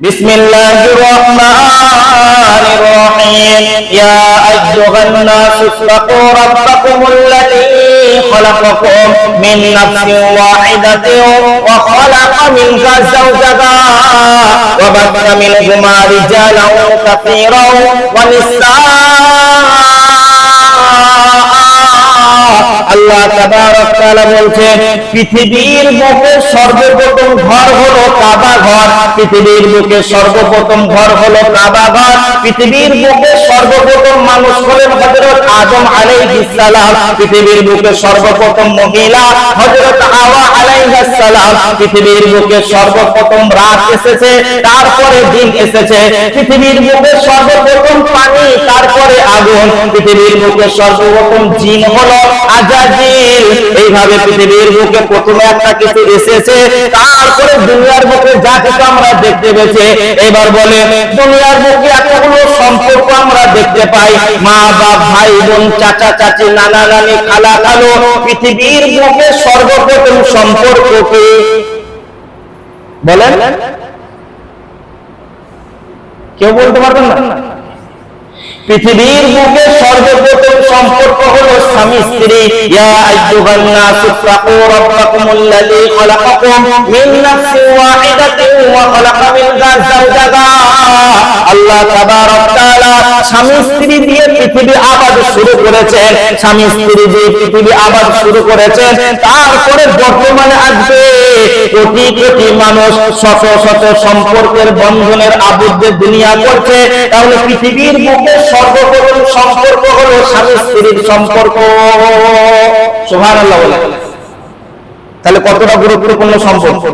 بسم الله الرحمن الرحيم. يا أيها الناس اتقوا ربكم الذي خلقكم من نفس واحدة وخلق منها زوجها وبث منهما رجالا كثيرا ونساء. আল্লাহ তাআলা বলছেন পৃথিবীর বুকে সর্বপ্রথম ঘর হলো কাবা ঘর, পৃথিবীর বুকে সর্বপ্রথম ঘর হলো কাবা ঘর, পৃথিবীর বুকে সর্বপ্রথম মানুষ হলেন হযরত আদম আলাইহিস সালাম, পৃথিবীর বুকে সর্বপ্রথম মহিলা হযরত হাওয়া আলাইহিস সালাম, পৃথিবীর বুকে সর্বপ্রথম রাত এসেছে, তারপরে দিন এসেছে, পৃথিবীর বুকে সর্বপ্রথম পানি, তারপরে আগুন, পৃথিবীর বুকে সর্বপ্রথম জিন হলো আজাজিল এইভাবে পৃথিবীর বুকে প্রথমে একটা কিছু এসেছে, তারপরে দুনিয়ার বুকে যা কিছু আমরা দেখতে পেয়েছি। এবার বলে, দুনিয়ার বুকে এতগুলো সম্পর্ক আমরা দেখতে পাই। মা, বাপ, ভাই, বোন, চাচা, চাচি, নানা, নানি, খালা, খালো, পৃথিবীর বুকে সর্বপ্রথম সম্পর্ক কি? বলেন। কেউ বলতে পারবেন না? পৃথিবীর বুকে সর্বপ্রথম সম্পর্ক হলো স্বামী, স্ত্রী। ইয়া আইয়ুহান নাসু তাকু রাব্বাকুমুল্লাযী খালাকাকুম মিন নাফসিন ওয়াহিদাতিন ওয়া খালাকা মিনহা যাওজাহা আল্লাহ তাবারক তাআলা স্বামী, স্ত্রী দিয়ে পৃথিবী আবাদ শুরু করেছেন। স্বামী, স্ত্রী দিয়ে পৃথিবী আবাদ শুরু করেছেন। তারপরে বর্তমানে আসবে কোটি কোটি মানুষ শত শত সম্পর্কের বন্ধনের আবদ্ধে দুনিয়া করছে। তাহলে পৃথিবীর বুকে সর্বপ্রথম সম্পর্ক হলো স্বামী স্ত্রীর সম্পর্ক। সোহান তাহলে কতটা গুরুত্বপূর্ণ সম্পর্ক?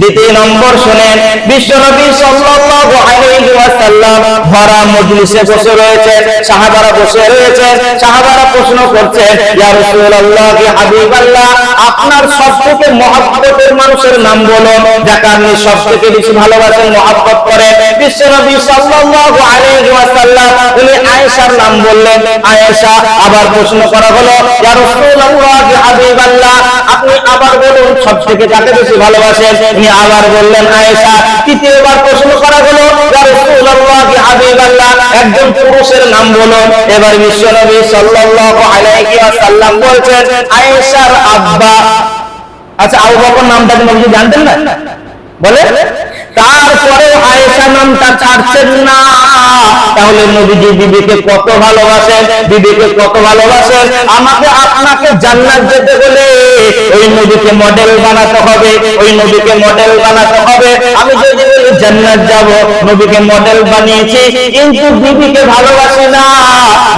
দ্বিতীয় নম্বর শুনেন বিশ্বনবী সাল্লাল্লাহু আলাইহি ওয়াসাল্লাম ভরা মজলিসে বসে রয়েছেন, সাহাবারা বসে রয়েছেন, সাহাবারা প্রশ্ন করছেন, ইয়া রাসূলুল্লাহ কি হাবিবাল্লাহ, আপনার মহব্বতের মানুষের নাম বলুন যাকে আপনি সবথেকে বেশি ভালোবাসেন, মহব্বত করেন? বিশ্বনবী সাল্লাল্লাহু আলাইহি ওয়াসাল্লাম, উনি আয়েশার নাম বললেন। আয়েশা আবার প্রশ্ন করা হলো, ইয়া রাসূলুল্লাহ কি হাবিবাল্লাহ, আপনি আবার বলুন সবথেকে যাকে বেশি ভালোবাসেন? তিনি আবার বললেন, আয়েশা, তৃতীয়বার প্রশ্ন করা হলো একজন পুরুষের নাম বলো। এবার বিশ্বনবী সাল্লাল্লাহু আলাইহি বলছেন, আয়েশার আব্বা। আচ্ছা আবু বকর নামটা কি জানতেন না? বলে তারপরে আয়েশা নামটা ছাড়ছেন না। তাহলে নবীজি বিবিকে কত ভালোবাসেন? বিবিকে কত ভালোবাসেন? আমাকে আপনাকে জান্নাত যেতে বলে ওই নবীকে মডেল বানাতে হবে, ওই নবীকে মডেল বানাতে হবে। আমি যদি বলি জান্নাত যাব, নবীকে মডেল বানিয়েছি, কিন্তু বিবিকে ভালোবাসি না।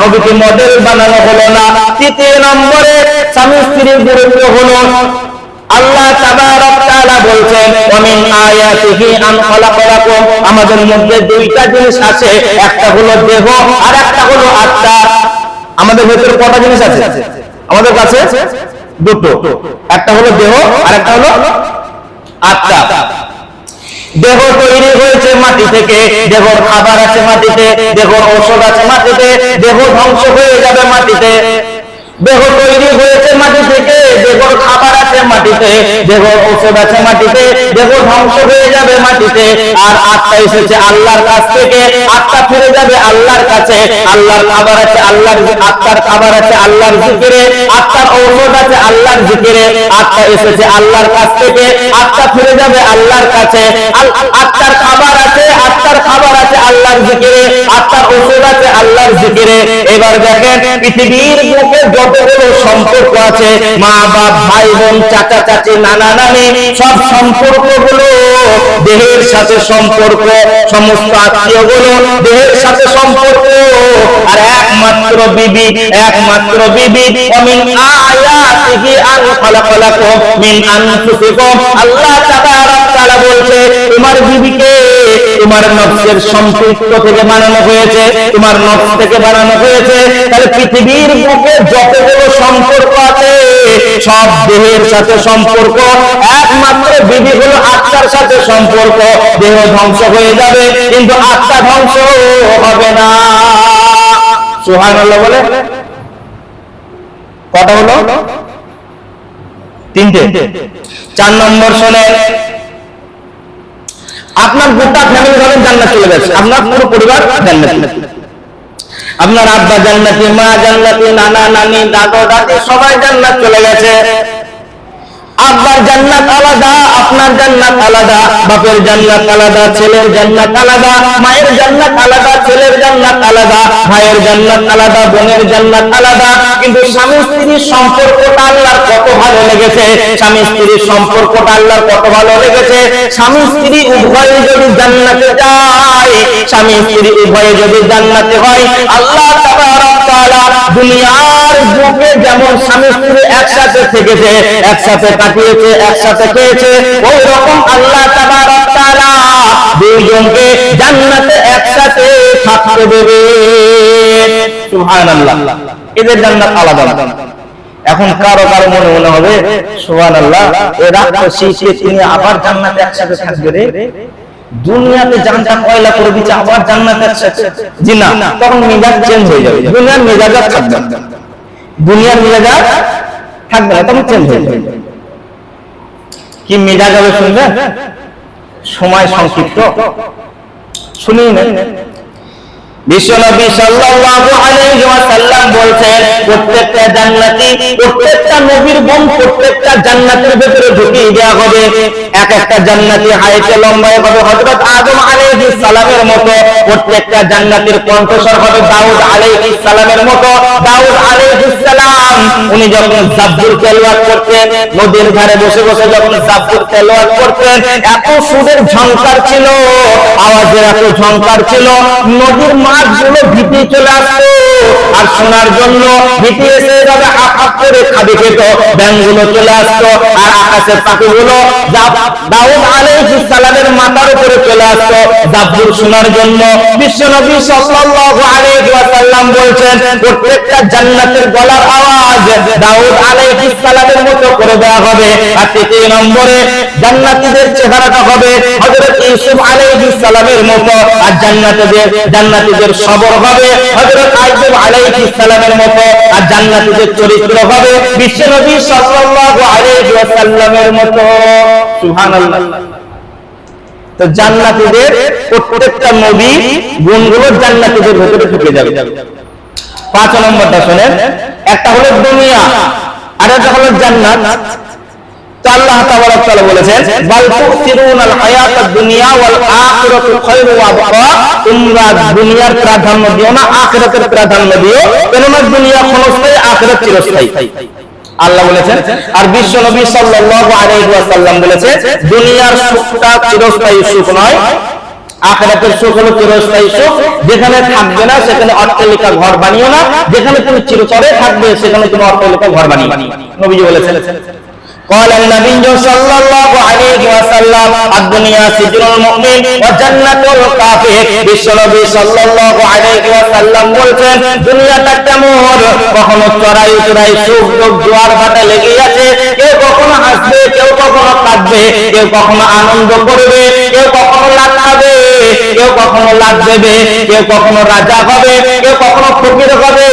নবীকে মডেল বানানো হলো না। তৃতীয় নম্বরে স্বামী স্ত্রীর গুরুত্ব হলো আল্লাহ বলছেন আমাদের মধ্যে দুইটা জিনিস আছে, একটা হলো দেহ আর একটা হলো আত্মা। আমাদের ভেতরে কটা জিনিস আছে? আমাদের কাছে দুটো। একটা হলো দেহ আর একটা হলো আত্মা। দেহ তৈরি হয়েছে মাটি থেকে, দেহর খাবার আছে মাটিতে, দেহর ঔষধ আছে মাটিতে, দেহ ধ্বংস হয়ে যাবে মাটিতে। দেহ তৈরি হয়েছে মাটি থেকে খাবার আছে মাটিতে ঔষধ আছে মাটিতে, দেহ ধ্বংস হয়ে যাবে মাটিতে। আর আত্মা এসেছে আল্লাহর কাছ থেকে, আত্মা ফিরে যাবে আল্লাহর কাছে। আল্লাহর খাবার আছে আল্লাহর আত্মার খাবার আছে আল্লাহর জিকিরে, আত্মার ঔষধ আছে আল্লাহর জিকিরে। আত্মা এসেছে আল্লাহর কাছ থেকে, আত্মা ফিরে যাবে আল্লাহর কাছে। আত্মার খাবার আছে, আত্মার খাবার আল্লাহর জিকিরে আত্মার ওষুধ আছে আল্লাহর জিকিরে। এবার দেখেন, পৃথিবীর বুকে যতগুলো সম্পর্ক আছে, মা বাপ, ভাই বোন, চাচা, চাচি, নানা, নানি, সব সম্পর্কগুলো দেহের সাথে সম্পর্ক, সমস্ত আত্মীয়গুলো দেহের সাথে সম্পর্ক। আর একমাত্র বিবি একমাত্র বিবি, অমিন আয়াতিহি আন খালাকালাকুম মিন আনফুসিকুম। আল্লাহ তাবারাক তাআলা বলছে, তোমার বিবিকে তোমার নফসের সম্পৃক্ত থেকে বানানো হয়েছে, তোমার নফস থেকে বানানো হয়েছে, তাহলে পৃথিবীর বুকে যতগুলো সম্পর্ক আছে, সব দেহের সাথে সম্পর্ক, একমাত্র বিবি হলো আত্মার সাথে সম্পর্ক, দেহ ধ্বংস হয়ে যাবে, কিন্তু আত্মা ধ্বংস হবে না। সুবহানাল্লাহ বলে? কটা হলো তিনটে। চার নম্বর শোনেন আপনার গোটা ফ্যামিলি ধরেন জান্নাত চলে গেছে। আপনার পুরো পরিবার জান্নাত। আপনার আব্বা জান্নাতি, মা জান্নাতি, নানা, নানি, দাদা, দাদি, সবাই জান্নাত চলে গেছে। আব্বার জান্নাত আলাদা, আপনার জান্নাত আলাদা, বাপের জান্নাত আলাদা, ছেলের জান্নাত আলাদা, মায়ের জান্নাত আলাদা, ছেলের জান্নাত আলাদা, ভাইয়ের জান্নাত আলাদা, বোনের জান্নাত আলাদা। কিন্তু স্বামী স্ত্রীর সম্পর্কটা আল্লাহর কত ভালো লেগেছে? স্বামী স্ত্রীর সম্পর্কটা আল্লাহর কত ভালো লেগেছে? স্বামী স্ত্রী উভয়ে যদি জান্নাতে যায়, স্বামী স্ত্রী উভয়ে যদি জান্নাতে হয়, আল্লাহ তাবারক দুনিয়ার বুকে যেমন স্বামী স্ত্রী একসাথে থেকেছে, একসাথে কাটিয়েছে, একসাথে খেয়েছে ওই রকম আল্লাহ জান্নাতে একসাথে থাকতে দেবে। এদের জান্নাত আলাদা। এখন কারও কারও মনে মনে হবে, সুবহানাল্লাহ এ রাত শিখে তিনি আবার জান্নাতে একসাথে থাকবে রে। দুনিয়াতে জানটা কয়লা করে দিচ্ছে আবার জান্নাতে জি না, তখন মেজাজ চেঞ্জ হয়ে যাবে। দুনিয়ার মেজাজ থাকবে দুনিয়ার মেজাজ থাকবে না, তখন চেঞ্জ হয়ে যাবে। কি মেজাজ হবে শুনবে সময় সংক্ষিপ্ত। শুনি না সালামের মতো, প্রত্যেকটা কণ্ঠস্বর হবে দাউদ মতো। দাউদ উনি যখন করতেন, নদীর বসে বসে যখন জাব্বুর তেলাওয়াত করতেন, এত সুরের ঝংকার ছিল, আওয়াজের এত ঝংকার ছিল নদীর মাছগুলো ভিটে চলে আসতো আর শোনার জন্য ভিটে এসে যাবে, হাফ করে খাবে খেত। ব্যাংগুলো চলে আসতো, আর আকাশের পাখিগুলো দাউদ আলাইহিস সালামের মাথার উপরে চলে আসতো। জাব্বুর শোনার জন্য বিশ্বনবী সাল্লাল্লাহু আলাইহি ওয়াসাল্লাম বলছেন, প্রত্যেকটা জান্নাতের গলার আওয়াজ দাউদ আলাইহিস সালামের মতো করে দেওয়া হবে। আর তৃতীয় নম্বরে জান্নাতীদের চেহারাটা হবে হযরত ইউসুফ আলাইহিস সালামের মতো আর জান্নাতীদের জান্নাতীদের সবর হবে। হযরত আইয়ুব আলাইহিস সালামের মতো আর জান্নাতীদের চরিত্র হবে। বিশ্বনবী সাল্লাল্লাহু আলাইহি ওয়াসাল্লামের মতো। সুবহানাল্লাহ। তো জান্নাতীদের প্রত্যেকটা নবী গুণগুলো জান্নাতীদের ঢুকে যাবে। পাঁচ নম্বরটা শোনেন। একটা হলো দুনিয়া আর একটা হলো জান্নাত। আল্লাহ তাবারক তাআলা বলেছেন, বাল তুসিরুনাল হায়াতাদ দুনিয়া ওয়াল আখিরাতু খায়রু ওয়া আবকা তোমরা দুনিয়ার প্রাধান্য দিও না, আখিরাতের প্রাধান্য দিও, কেননা দুনিয়া ক্ষণস্থায়ী, আখিরাত চিরস্থায়ী। আল্লাহ বলেছেন, আর বিশ্ব নবী সাল্লাল্লাহু আলাইহি ওয়াসাল্লাম দুনিয়ার সুখটা চিরস্থায়ী সুখ নয় সুখ হলো চিরস্থায়ী সুখ। যেখানে থাকবে না, সেখানে অট্টালিকা ঘর বানিও না, যেখানে তুমি চিরতরে থাকবে, সেখানে তুমি অট্টালিকা ঘর বানিও নবীজি বলেছেন قال النبي صلى الله عليه وسلم الدنيا سجن المؤمن وجنة الكافر বিশ্বনবী সাল্লাল্লাহু আলাইহি ওয়াসাল্লাম বলছেন দুনিয়াটা কেমন কখনো চড়াই চড়াই সুখ দুঃখ জোয়ার ভাটা লেগে আছে কেউ কখনো হাসবে কেউ কখনো কাঁদবে কেউ কখনো আনন্দ করবে কেউ কখনো লাভ খাবে কেউ কখনো লাভ দেবে কেউ কখনো রাজা হবে কেউ কখনো ফকির হবে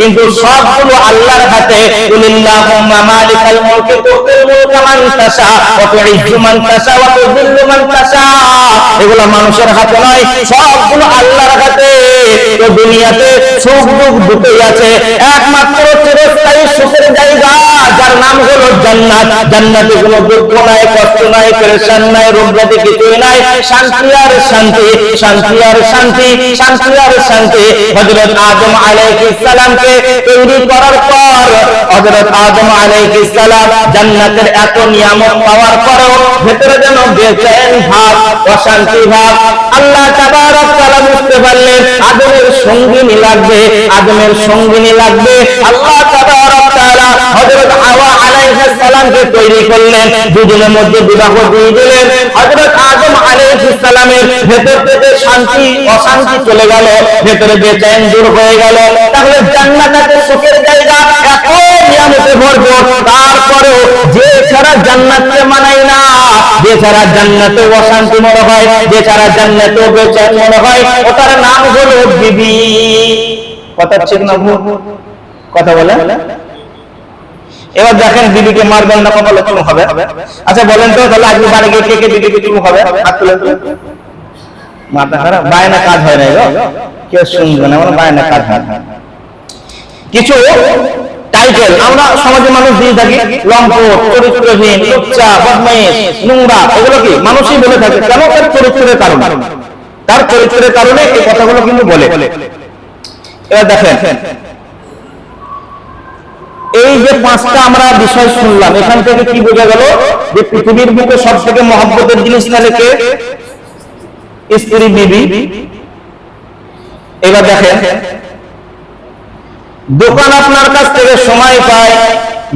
কিন্তু সবগুলো আল্লাহর হাতে কুলিল্লাহুম্মা মালিকাল মুলকি তুতিল মুলকা মান তাশা ওয়া তুইজ্জু মান তাশা ওয়া তুযিল্লু মান তাশা এগুলো মানুষের হাতে নয়, সবগুলো আল্লাহর হাতে। জান্নাত। কোনো দুঃখ নাই, কষ্ট নাই, পেরেশান নাই রোগ কিছুই নাই। শান্তি আর শান্তি শান্তি আর শান্তি শান্তি আর শান্তি। হযরত আদম আলাইহিস তৈরি করার পর হযরত আদম আলাইহিস সালাম জান্নাতের এত নিয়ামত পাওয়ার পরেও ভেতরে যেন বেচেন ভাব, অশান্তি ভাব, আল্লাহ তাবারক বুঝতে পারলেন আদমের সঙ্গিনী লাগবে আদমের সঙ্গিনী লাগবে। আল্লাহ তাবারক আলাইহিস অশান্তি যে ছাড়া মানাই না, যে ছাড়া জান্নাতে অশান্তি মনে হয়, যে ছাড়া জান্নাতে বেচैन মনে হয় ওটার নাম হলো বিবি। কথা ঠিক না কথা বলে এবার দেখেন বিবিকে মারবেন না কপালে চুম হবে। আচ্ছা বলেন তো তাহলে আজকে বাড়ি গিয়ে কে কে বিবিকে চুম হবে? হাত তুলেন। মাথা খারাপ বায়না কাজ হয় না কেউ শুনবে না মানে বায়না কাজ হয় না কিছু টাইটেল আমরা সমাজে মানুষ দিয়ে থাকি লম্পট চরিত্রহীন লুচ্চা বদমাইশ নোংরা এগুলো কি? মানুষই বলে থাকে। কেন? তার চরিত্রের কারণে। তার চরিত্রের কারণে এই কথাগুলো কিন্তু বলে। এবার দেখেন এই যে পাঁচটা আমরা বিষয় শুনলাম, এখান থেকে কি বোঝা গেল যে পৃথিবীর বুকে সব থেকে মহব্বতের জিনিস তাহলে কে? স্ত্রী, বিবি। এবার দেখেন, দোকান আপনার কাছ থেকে সময় পায়,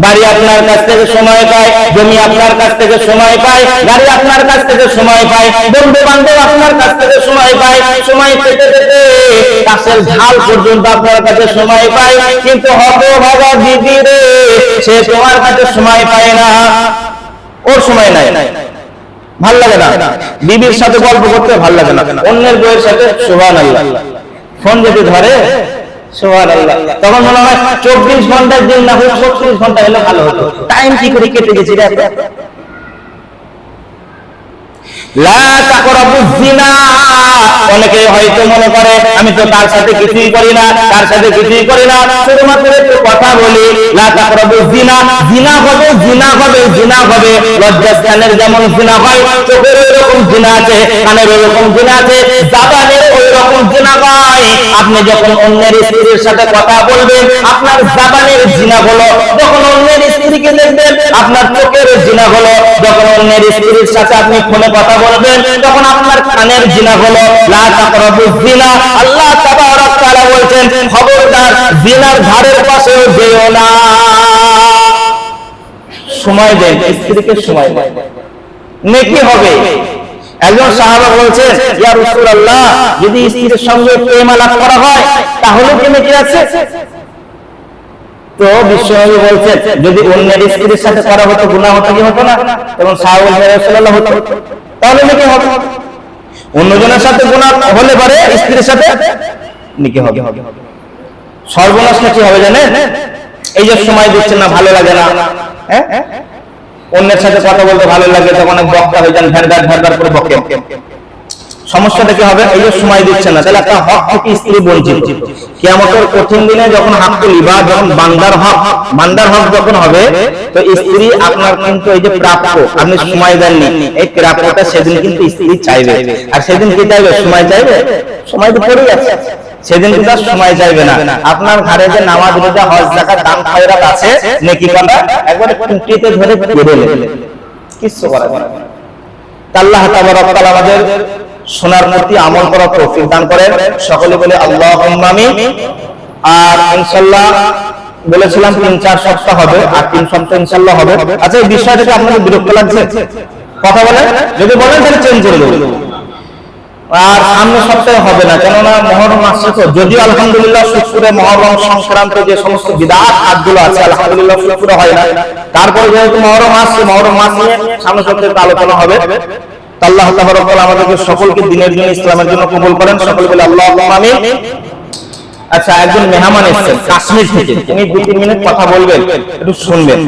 বাড়ি আপনার কাছ থেকে সময় জমি আপনার কাছ থেকে সময় পায়, গাড়ি আপনার কাছ থেকে সময় পায় বন্ধু বান্ধব আপনার কাছ থেকে সময় পায়, সময় পেতে পেতে কাছের ঝাল পর্যন্ত আপনার কাছে সময় পায়। কিন্তু হত ভাবা দিদি রে, সে তোমার কাছে সময় পায় না। ওর সময় নাই। ভালো লাগে না। বিবির সাথে গল্প করতে ভালো লাগে না। অন্যের বইয়ের সাথে সুহান আল্লাহ ফোন যদি ধরে অনেকে হয়তো মনে করে, আমি তো তার সাথে কিছুই করি না, তার সাথে কিছুই করি না। শুধুমাত্র একটু কথা বলি, লা তাকরাবু জিনা হবে জিনা হবে জিনা হবে। লজ্জাস্থানের যেমন জিনা হয়, চোখের ওই রকম জিনা আছে, কানের ওই রকম জিনা আছে। জাবানের আপনি যখন অন্যের স্ত্রীর সাথে কথা বলবেন, আপনার জাবানের জিনা হলো, যখন অন্যের স্ত্রীকে দেখবেন, আপনার চোখের জিনা হলো, যখন অন্যের স্ত্রীর সাথে আপনি ফোনে কথা বলবেন, তখন আপনার কানের জিনা হলো, লা তাকরাবু জিনা আল্লাহ তাবারক তাআলা বলছেন, খবরদার, জিনার ধারের পাশেও যেও না। সময় দেন, স্ত্রীকে সময় দেন। নেকি হবে। একজন সাহাবা বলছেন, ইয়া রাসূলুল্লাহ, যদি স্ত্রীর সঙ্গে প্রেম আলাপ করা হয়, তাহলে কি নেকি আছে? তো বিশ্বনবী বলছেন, যদি অন্যের স্ত্রীর সাথে করা হতো, গুনাহ হতো কি হতো না? তখন সাহাবা ইয়া রাসূলুল্লাহ, হতো। তাহলে নাকি হবে? অন্যজনের সাথে গুনাহ হলে পারে স্ত্রীর সাথে নাকি হবে? সর্বনাশ কি হবে জানেন? এই যে সময় দিচ্ছেন না, ভালো লাগে না। হ্যাঁ? অন্যের সাথে কথা বলতে ভালো লাগে, তখন বক্তা হয়ে যান ভ্যারগার ভ্যারগার করে বকে। সমস্যাটা কি হবে? এই সময় দিচ্ছে না, তাহলে একটা হক থেকে স্ত্রী বঞ্চিত। কঠিন দিনে যখন বা যখন বান্দার হক বান্দার হক যখন হবে, তো স্ত্রী আপনার কিন্তু এই যে প্রাপ্য, আপনি সময় দেননি, এই প্রাপ্যটা সেদিন কিন্তু স্ত্রী চাইবে। আর সেদিন কি চাইবে? সময় চাইবে? সময় তো পড়ে যাচ্ছে সেদিন কিন্তু সময় চাইবে না। আপনার ঘরে যে নামাজ রোজা হজ জাকাত দান খয়রাত আছে নেকি করা একবারে খুঁটিতে ধরে নেবে কিচ্ছু করা যাবে না আল্লাহ তাবারক তাআলা আমাদের শোনার প্রতি আমল করার তৌফিক দান করেন। সকলে বলে আল্লাহুম্মা আমিন। আর ইনশাআল্লাহ বলেছিলাম তিন চার সপ্তাহ হবে আর তিন সপ্তাহ ইনশাআল্লাহ হবে। আচ্ছা এই বিষয়টাকে আপনাদের বিরক্ত লাগছে? কথা বলেন? যদি বলেন তাহলে চেঞ্জ করে দেবো। আর সামনে সপ্তাহে হবে না, কেননা মহরম আসছে তো। যদিও আলহামদুলিল্লাহ শুক্রে মহরম সংক্রান্ত যে সমস্ত বিদাত কাজগুলো আছে, আলহামদুলিল্লাহ শুক্রে হয় না। তারপরে যেহেতু মহরম আসছে, মহরম নিয়ে সামনে সপ্তাহে আলোচনা হবে। আল্লাহ আমাদেরকে সকলকে দিনের জন্য, ইসলামের জন্য কবুল করেন। সকলে আল্লাহ আমিন। আচ্ছা একজন মেহমান এসেছেন কাশ্মীর থেকে। তিনি দুই তিন মিনিট কথা বলবেন, একটু শুনবেন।